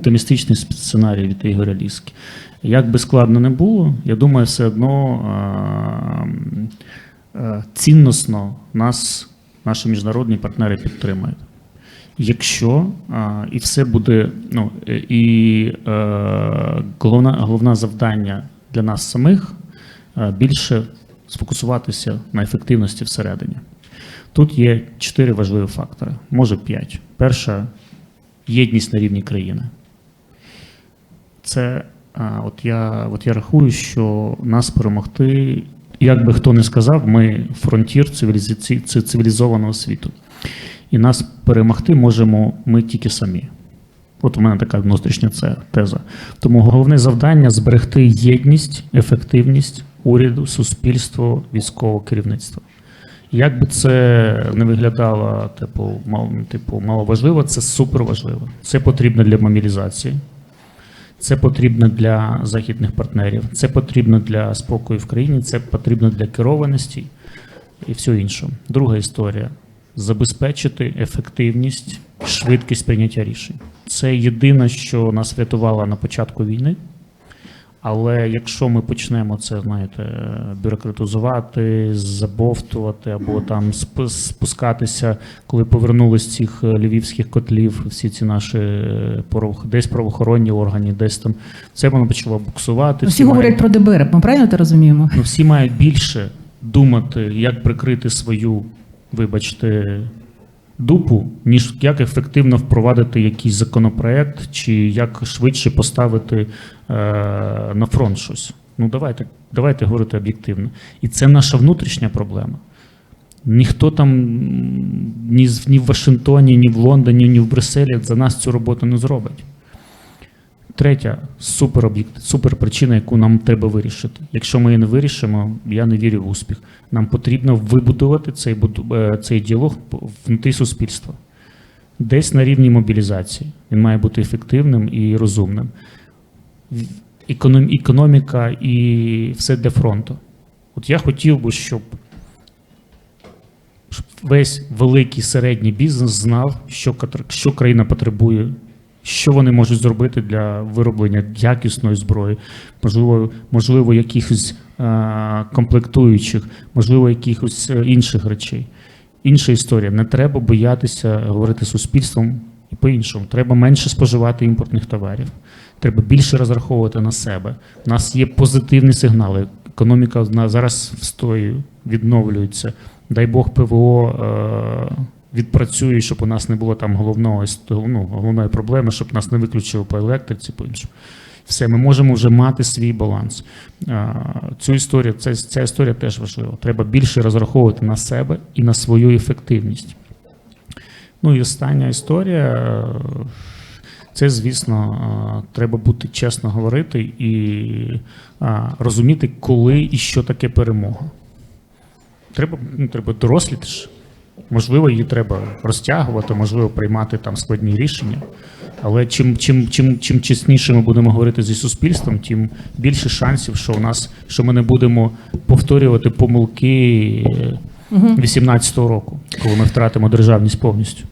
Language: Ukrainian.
оптимістичний сценарій від Ігоря Ліски. Як би складно не було, я думаю, все одно е, нас наші міжнародні партнери підтримають. Якщо і все буде, ну і е, головна, головне завдання для нас самих більше сфокусуватися на ефективності всередині. Тут є чотири важливі фактори, може п'ять. Перша єдність на рівні країни. Це а, от я, от я рахую, що нас перемогти, як би хто не сказав, ми фронтір цивілізованого світу. І нас перемогти можемо ми тільки самі. От у мене така внутрішня це теза. Тому головне завдання зберегти єдність, ефективність уряду, суспільства, військового керівництва. Як би це не виглядало, типу, мало, типу, маловажливо, це супер важливо. Це потрібно для мобілізації, це потрібно для західних партнерів, це потрібно для спокою в країні, це потрібно для керованості і все інше. Друга історія забезпечити ефективність, швидкість прийняття рішень. Це єдине, що нас врятувало на початку війни. Але якщо ми почнемо це, знаєте, бюрократизувати, забовтувати або там сп- спускатися, коли повернулись з цих е, львівських котлів, всі ці наші е, десь правоохоронні органи, десь там це воно почало буксувати. Всі говорять про ДБР, ми правильно це розуміємо? Ну, всі мають більше думати, як прикрити свою, вибачте, дупу, ніж як ефективно впровадити якийсь законопроект, чи як швидше поставити е, на фронт щось. Ну, давайте, давайте говорити об'єктивно. І це наша внутрішня проблема. Ніхто там ні, в Вашингтоні, ні в Лондоні, ні в Брюсселі за нас цю роботу не зробить. Третя супер об'єкт, супер яку нам треба вирішити. Якщо ми її не вирішимо, я не вірю в успіх. Нам потрібно вибудувати цей, е, цей діалог внутрі суспільства. Десь на рівні мобілізації. Він має бути ефективним і розумним. Економ, економіка і все для фронту. От я хотів би, щоб весь великий середній бізнес знав, що, що країна потребує, що вони можуть зробити для вироблення якісної зброї, можливо, можливо якихось е, комплектуючих, можливо, якихось е, інших речей. Інша історія. Не треба боятися говорити суспільством і по-іншому. Треба менше споживати імпортних товарів. Треба більше розраховувати на себе. У нас є позитивні сигнали. Економіка зараз встоює, відновлюється. Дай Бог ПВО е, відпрацює, щоб у нас не було там головного ну, головної проблеми, щоб нас не виключили по електриці, по іншому. Все, ми можемо вже мати свій баланс. Цю історію, ця, ця історія теж важлива. Треба більше розраховувати на себе і на свою ефективність. Ну і остання історія. Це, звісно, треба бути чесно говорити і розуміти, коли і що таке перемога. Треба, ну, треба доросліти ж. Можливо, її треба розтягувати, можливо, приймати там складні рішення. Але чим, чим, чим, чим чесніше ми будемо говорити зі суспільством, тим більше шансів, що у нас що ми не будемо повторювати помилки 18-го року, коли ми втратимо державність повністю.